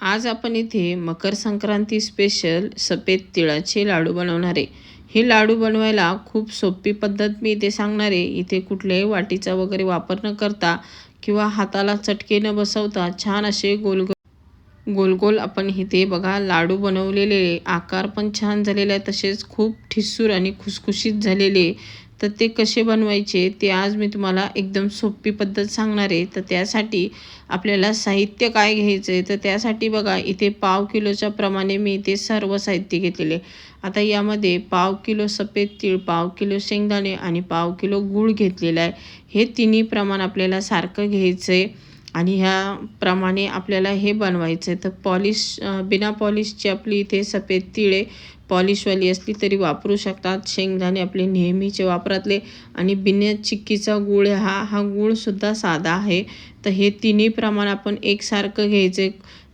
आज आपण इथे मकर संक्रांती स्पेशल सफेद तिळाचे लाडू बनवणार आहे. हे लाडू बनवायला खूप सोपी पद्धत मी इथे सांगणार आहे. इथे कुठल्याही वाटीचा वगैरे वापर न करता किंवा हाताला चटके न बसवता छान असे गोल गोल गोल आपण इथे बघा लाडू बनवलेले आकार पण छान झालेले आहे. तसेच खूप ठिसूर आणि खुसखुशीत झालेले तर ते कसे बनवायचे ते आज मी तुम्हाला एकदम सोपी पद्धत सांगणार आहे. तर त्यासाठी आपल्याला साहित्य काय घ्यायचं आहे तर त्यासाठी बघा इथे पाव किलोच्या प्रमाणे मी इथे सर्व साहित्य घेतलेले आता यामध्ये पाव किलो सफेद तीळ पाव किलो शेंगदाणे आणि पाव किलो गूळ घेतलेला आहे. हे तिन्ही प्रमाण आपल्याला सारखं घ्यायचं आहे आणि ह्याप्रमाणे आपल्याला हे बनवायचं आहे तर पॉलिश बिना पॉलिशची आपली इथे सफेद तिळे पॉलिशवाली असली तरी वापरू शकतात. शेंगदाणे आपले नेहमीचे वापरातले आणि बिन्या चिक्कीचा गूळ हा हा गूळसुद्धा साधा आहे. तर हे तिन्ही प्रमाण आपण एकसारखं घ्यायचे.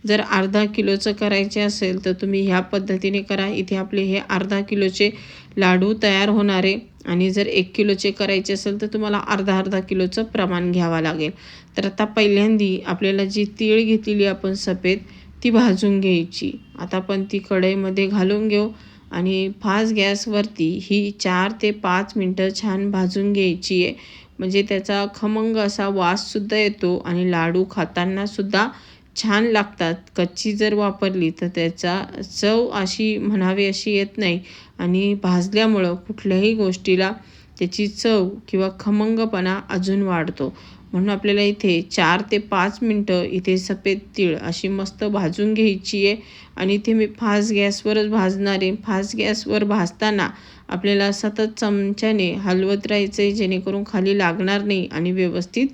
जर अर्धा किलोचं करायचे असेल तर तुम्ही ह्या पद्धतीने करा. इथे आपले हे अर्धा किलोचे लाडू तयार होणारे आणि जर एक किलोचे करायचे असेल तर तुम्हाला अर्धा अर्धा किलोचं प्रमाण घ्यावं लागेल. तर आता पहिल्यांदी आपल्याला जी तीळ घेतलेली आपण सफेद ती भाजून घ्यायची. आता आपण ती कढईमध्ये घालून घेऊ आणि फास्ट गॅसवरती ही चार ते पाच मिनटं छान भाजून घ्यायची आहे. म्हणजे त्याचा खमंग असा वाससुद्धा येतो आणि लाडू खातानासुद्धा छान लागतात. कच्ची जर वापरली तर त्याचा चव अशी म्हणावी अशी येत नाही. आणि भाजल्यामुळं कुठल्याही गोष्टीला त्याची चव किंवा खमंगपणा अजून वाढतो. म्हणून आपल्याला इथे चार ते पाच मिनटं इथे सफेद तीळ अशी मस्त भाजून घ्यायची आहे. आणि इथे मी फास्ट गॅसवरच भाजणार आहे. फास्ट गॅसवर भाजताना आपल्याला सतत चमच्याने हलवत राहायचं आहे जेणेकरून खाली लागणार नाही आणि व्यवस्थित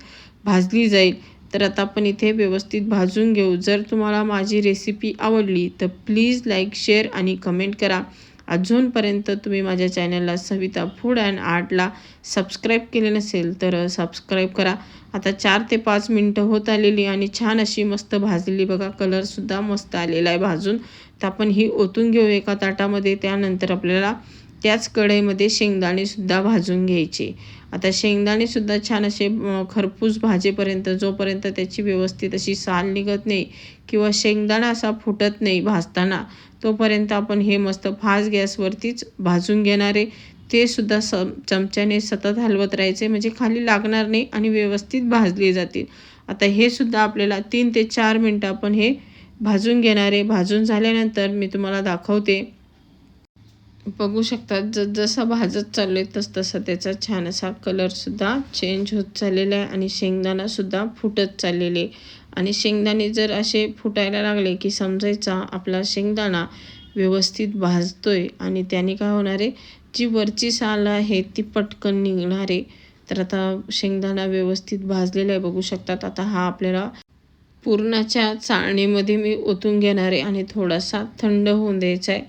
भाजली जाईल. तर आता आपण इथे व्यवस्थित भाजून घेऊ. जर तुम्हाला माझी रेसिपी आवडली तर प्लीज लाईक शेअर आणि कमेंट करा. अजूनपर्यंत तुम्ही माझ्या चॅनलला सविता फूड अँड आर्टला सबस्क्राईब केले नसेल तर सबस्क्राईब करा. आता चार ते पाच मिनटं होत आलेली आणि छान अशी मस्त भाजलेली बघा कलरसुद्धा मस्त आलेला आहे भाजून. तर आपण ही ओतून घेऊ एका ताटामध्ये त्यानंतर आपल्याला त्याच कढईमध्ये शेंगदाणेसुद्धा भाजून घ्यायचे. आता शेंगदाणेसुद्धा छान असे खरपूस भाजेपर्यंत जोपर्यंत त्याची व्यवस्थित अशी साल निघत नाही किंवा शेंगदाणा असा फुटत नाही भाजताना तोपर्यंत आपण हे मस्त फास्ट गॅसवरतीच भाजून घेणारे ते सुद्धा स चमच्याने सतत हलवत राहायचे म्हणजे खाली लागणार नाही आणि व्यवस्थित भाजले जातील. आता हे सुद्धा आपल्याला तीन ते चार मिनटं आपण हे भाजून घेणारे भाजून झाल्यानंतर मी तुम्हाला दाखवते. बघू शकता जसजसा भाजत चाललो आहे तस तसा त्याचा छान असा कलरसुद्धा चेंज होत चाललेला आहे आणि शेंगदाणासुद्धा फुटत चाललेले आणि शेंगदाणे जर असे फुटायला लागले की समजायचा आपला शेंगदाणा व्यवस्थित भाजतो आहे आणि त्याने काय होणार आहे? जी वरची साल आहे ती पटकन निघणार आहे. तर आता शेंगदाणा व्यवस्थित भाजलेला आहे बघू शकतात. आता हा आपल्याला पूर्णाच्या चाळणीमध्ये मी ओतून घेणार आहे आणि थोडासा थंड होऊन द्यायचा आहे.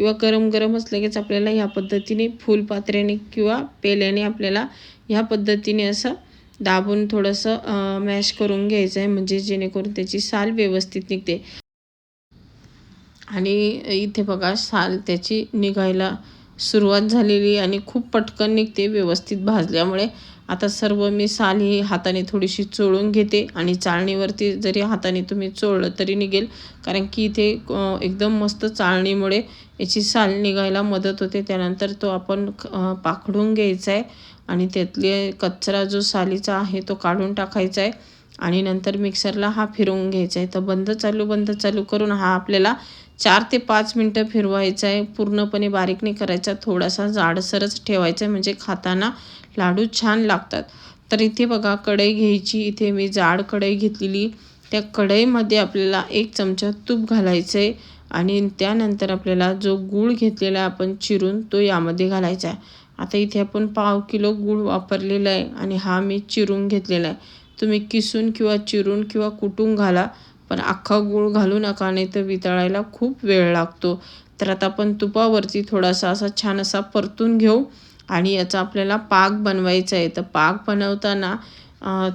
किंवा गरम गरमच लगेच आपल्याला ह्या पद्धतीने फुलपात्र्याने किंवा पेल्याने आपल्याला ह्या पद्धतीने असं दाबून थोडंसं मॅश करून घ्यायचं आहे म्हणजे जेणेकरून त्याची साल व्यवस्थित निघते. आणि इथे बघा साल त्याची निघायला सुरुवात झालेली आणि खूप पटकन निघते व्यवस्थित भाजल्यामुळे. आता सर्व मी साल ही हाताने थोडीशी चोळून घेते आणि चाळणीवरती जरी हाताने तुम्ही चोळलं तरी निघेल. कारण की इथे एकदम मस्त चाळणीमुळे याची साल निघायला मदत होते. त्यानंतर तो आपण पाखडून घ्यायचा आहे आणि त्यातले कचरा जो सालीचा आहे तो काढून टाकायचा आहे आणि नंतर मिक्सरला हा फिरवून घ्यायचा आहे. तर बंद चालू बंद चालू करून हा आपल्याला चार ते पाच मिनटं फिरवायचा आहे. पूर्णपणे बारीकने करायचा. थोडासा जाडसरच ठेवायचा आहे. म्हणजे खाताना लाडू छान लागतात. तर इथे बघा कढई घ्यायची. इथे मी जाड कढई घेतलेली. त्या कढईमध्ये आपल्याला एक चमचा तूप घालायचं आहे आणि त्यानंतर आपल्याला जो गूळ घेतलेला आपण चिरून तो यामध्ये घालायचा आहे. आता इथे आपण पाव किलो गूळ वापरलेला आहे आणि हा मी चिरून घेतलेला आहे. तुम्ही किसून किंवा चिरून किंवा कुटून घाला पण अख्खा गूळ घालू नका नाही तर वितळायला खूप वेळ लागतो. तर आता आपण तुपावरती थोडासा असा छान असा परतून घेऊ. आणि याचा आपल्याला पाक बनवायचा आहे तर पाक बनवताना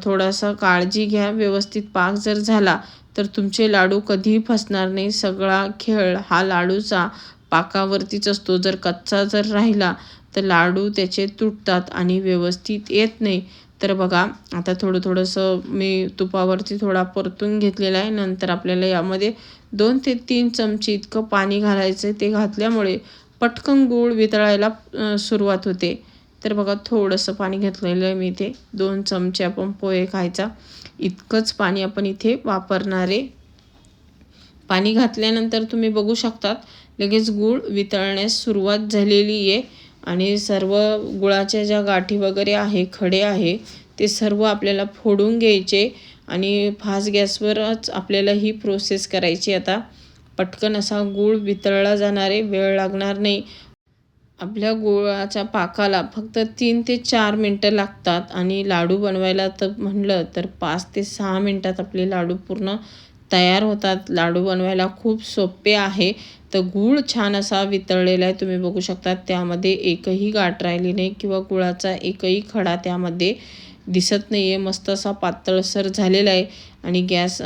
थोडासा काळजी घ्या. व्यवस्थित पाक जर झाला तर तुमचे लाडू कधीही फसणार नाही. सगळा खेळ हा लाडूचा पाकावरतीच असतो. जर कच्चा जर राहिला तर लाडू त्याचे तुटतात आणि व्यवस्थित येत नाही. तर बघा आता थोडं थोडंसं मी तुपावरती थोडा परतून घेतलेला आहे. नंतर आपल्याला यामध्ये दोन ते तीन चमचे इतकं पाणी घालायचं आहे ते घातल्यामुळे पटकन गूळ वितळायला सुरुवात होते. तर बघा थोडंसं पाणी घेतलेलं आहे मी इथे. दोन चमचे आपण पोहे खायचा. इतकंच पाणी आपण इथे वापरणारे पाणी घातल्यानंतर तुम्ही बघू शकतात लगेच गूळ वितळण्यास सुरुवात झालेली आहे. आणि सर्व गुळाच्या ज्या गाठी वगैरे आहे खडे आहे ते सर्व आपल्याला फोडून घ्यायचे. आणि फास्ट गॅसवरच आपल्याला ही प्रोसेस करायची आता. पटकन असा गूळ वितळला जाणार आहे वेळ लागणार नाही. आपल्या गुळाच्या पाकाला फक्त तीन ते चार मिनटं लागतात आणि लाडू बनवायला तर म्हणलं तर पाच ते सहा मिनटात आपले लाडू पूर्ण तयार होतात. लाडू बनवायला खूप सोपे आहे. तर गूळ छान असा वितळलेला आहे तुम्ही बघू शकता. त्यामध्ये एकही गाठ राहिली नाही किंवा गुळाचा एकही खडा त्यामध्ये दिसत नाही आहे मस्त असा पातळसर झालेला आहे आणि गॅस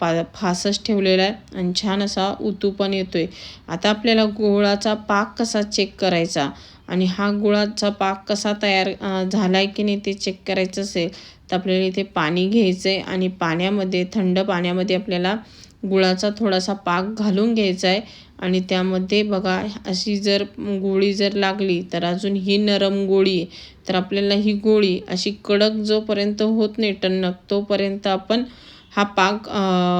पा फासच ठेवलेला आहे आणि छान असा उतू पण येतो आहे आता आपल्याला गुळाचा पाक कसा चेक करायचा? आणि हा गुळाचा पाक कसा तयार झाला आहे की नाही ते चेक करायचं असेल तर आपल्याला इथे पाणी घ्यायचं आहे आणि पाण्यामध्ये थंड पाण्यामध्ये आपल्याला गुळाचा थोडासा पाक घालून घ्यायचा आहे आणि त्यामध्ये बघा अशी जर गोळी जर लागली तर अजून ही नरम गोळी आहे. तर आपल्याला ही गोळी अशी कडक जोपर्यंत होत नाही टणक तोपर्यंत आपण हा पाक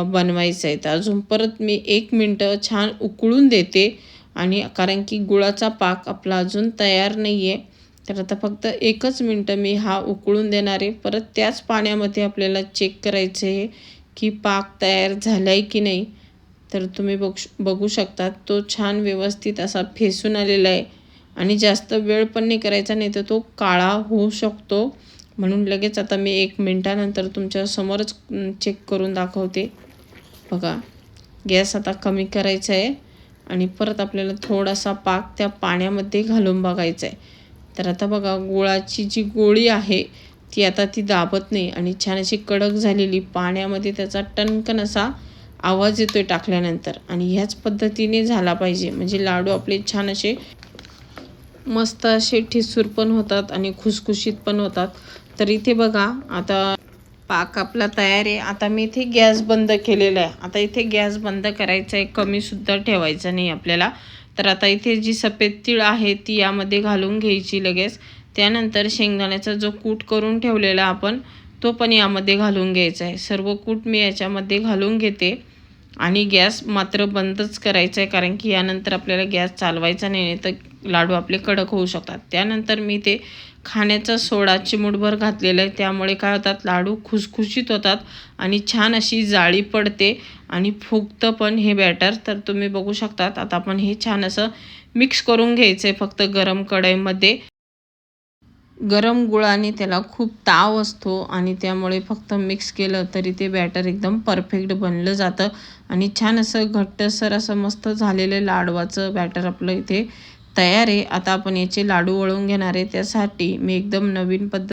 बनवायचा आहे तर अजून परत मी एक मिनटं छान उकळून देते. आणि कारण की गुळाचा पाक आपला अजून तयार नाही आहे तर आता फक्त एकच मिनटं मी हा उकळून देणार आहे. परत त्याच पाण्यामध्ये आपल्याला चेक करायचं आहे की पाक तयार झाला आहे की नाही. तर तुम्ही बघ बघू शकता तो छान व्यवस्थित असा फेसून आलेला आहे. आणि जास्त वेळ पण नाही करायचा नाही तर तो काळा होऊ शकतो. म्हणून लगेच आता मी एक मिनटानंतर तुमच्या समोरच चेक करून दाखवते. बघा गॅस आता कमी करायचा आहे आणि परत आपल्याला थोडासा पाक त्या पाण्यामध्ये घालून बघायचा आहे तर आता बघा गुळाची जी गोळी आहे ती आता ती दाबत नाही आणि छान अशी कडक झालेली पाण्यामध्ये त्याचा टणकन असा आवाज येतोय टाकल्यानंतर. आणि ह्याच पद्धतीने झाला पाहिजे. म्हणजे लाडू आपले छान असे मस्त असे ठिसूर पण होतात आणि खुसखुशीत पण होतात. तर इथे बघा आता पाक आपला तयार आहे. आता मी इथे गॅस बंद केलेला आहे. आता इथे गॅस बंद करायचा आहे कमीसुद्धा ठेवायचा नाही आपल्याला. तर आता इथे जी सफेद तीळ आहे ती यामध्ये घालून घ्यायची लगेच. त्यानंतर शेंगदाण्याचा जो कूट करून ठेवलेला आपण तो पण यामध्ये घालून घ्यायचा आहे. सर्व कूट मी याच्यामध्ये घालून घेते. आणि गॅस मात्र बंदच करायचा आहे कारण की यानंतर आपल्याला गॅस चालवायचा नाही नाही तर लाडू आपले कडक होऊ शकतात. त्यानंतर मी ते खाण्याचा सोडा चिमूटभर घातलेला आहे. त्यामुळे काय होतात? लाडू खुसखुशीत होतात आणि छान अशी जाळी पडते आणि फुगतं पण हे बॅटर तर तुम्ही बघू शकतात आता आपण हे छान असं मिक्स करून घ्यायचं आहे फक्त गरम कढईमध्ये. गरम गुळाने त्याला खूप ताव असतो आणि त्यामुळे फक्त मिक्स केलं तरी ते बॅटर एकदम परफेक्ट बनलं जातं. आणि छान असं घट्टसर असं मस्त झालेलं लाडवाचं बॅटर आपलं इथे तयार आहे. आता आपण याचे लाडू वळून घेणार आहे. त्यासाठी मी एकदम नवीन पद्धत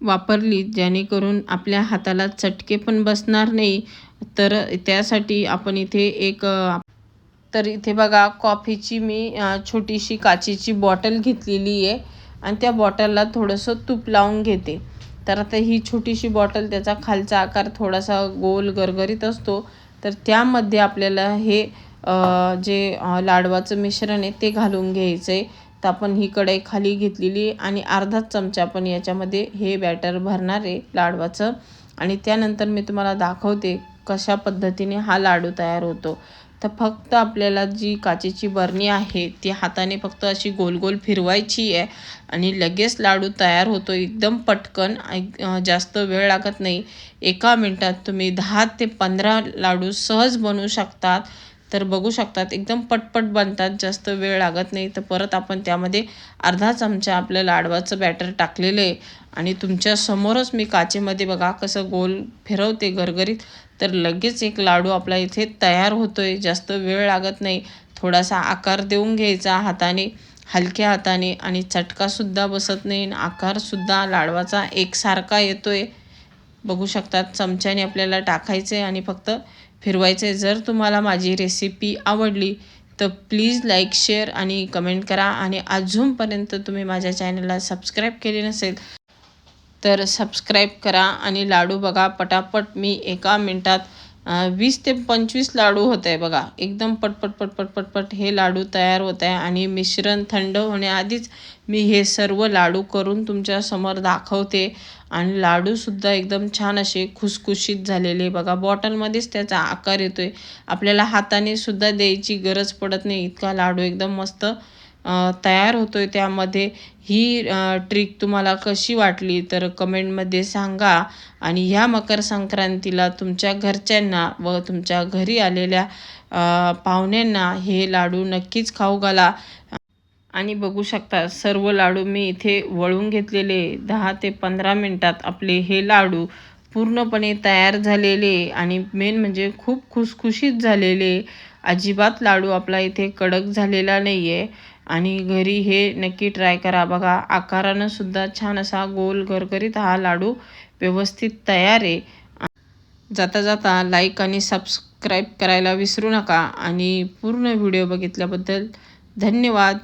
वापरली जेणेकरून आपल्या हाताला चटके पण बसणार नाही. तर त्यासाठी आपण इथे एक तर इथे बघा कॉफीची मी छोटीशी काचेची बॉटल घेतलेली आहे. आणि त्या बॉटलला थोडंसं तूप लावून घेते. तर आता ही छोटीशी बॉटल त्याचा खालचा आकार थोडासा गोल गरगरीत असतो. तर त्यामध्ये आपल्याला हे जे लाडवाचं मिश्रण आहे ते घालून घ्यायचं आहे तर आपण ही कढई खाली घेतलेली आणि अर्धाच चमचा आपण याच्यामध्ये हे बॅटर भरणार आहे लाडवाचं. आणि त्यानंतर मी तुम्हाला दाखवते कशा पद्धतीने हा लाडू तयार होतो. तर फक्त आपल्याला जी काचेची बरणी आहे ती हाताने फक्त अशी गोल गोल फिरवायची आहे. आणि लगेच लाडू तयार होतो एकदम पटकन जास्त वेळ लागत नाही. एका मिनटात तुम्ही दहा ते पंधरा लाडू सहज बनवू शकतात. तर बघू शकतात. एकदम पटपट बनतात. जास्त वेळ लागत नाही. तर परत आपण त्यामध्ये अर्धा चमचा आपलं लाडवाचं बॅटर टाकलेलं आहे. आणि तुमच्यासमोरच मी काचेमध्ये बघा कसं गोल फिरवते गरगरीत तर लगेच एक लाडू आपला इथे तयार होतो आहे जास्त वेळ लागत नाही. थोडासा आकार देऊन घ्यायचा हाताने हलक्या हाताने. आणि चटकासुद्धा बसत नाही. आणि आकारसुद्धा लाडवाचा एकसारखा येतो आहे बघू शकतात. चमच्याने आपल्याला टाकायचं आहे आणि फक्त फिरवायचं. आहे जर तुम्हाला माझी रेसिपी आवडली तर प्लीज लाईक शेअर आणि कमेंट करा. आणि अजूनपर्यंत तुम्ही माझ्या चॅनलला सबस्क्राईब केले नसेल तर सबस्क्राईब करा. आणि लाडू बघा पटापट. मी एका मिनटात वीस ते पंचवीस लाडू होत आहे बघा. एकदम पटपट पटपट पटपट हे लाडू तयार होत आहे आणि मिश्रण थंड होण्याआधीच मी हे सर्व लाडू करून तुमच्यासमोर दाखवते. आणि लाडूसुद्धा एकदम छान असे खुसखुशीत झालेले बघा. बॉटलमध्येच त्याचा आकार येतो आहे आपल्याला हाताने सुद्धा द्यायची गरज पडत नाही. इतका लाडू एकदम मस्त तयार तयार होतोय त्यामध्ये. ही ट्रिक तुम्हाला कशी वाटली? तर कमेंटमध्ये सांगा. आणि ह्या मकर संक्रांतीला तुमच्या घरच्यांना व तुमच्या घरी आलेल्या पाहुण्यांना हे लाडू नक्कीच खाऊ घाला. आणि बघू शकता सर्व लाडू मी इथे वळून घेतलेले. दहा ते पंधरा मिनटात आपले हे लाडू पूर्णपणे तयार झालेले आणि मेन म्हणजे खूप खुसखुशीत झालेले. अजिबात लाडू आपला इथे कडक झालेला नाही आहे आणि घरी हे नक्की ट्राय करा. बघा आकारानं सुद्धा छान असा गोल गरगरीत हा लाडू व्यवस्थित तयार आहे. जाता जाता लाईक आणि सबस्क्राईब करायला विसरू नका. आणि पूर्ण व्हिडिओ बघितल्याबद्दल धन्यवाद.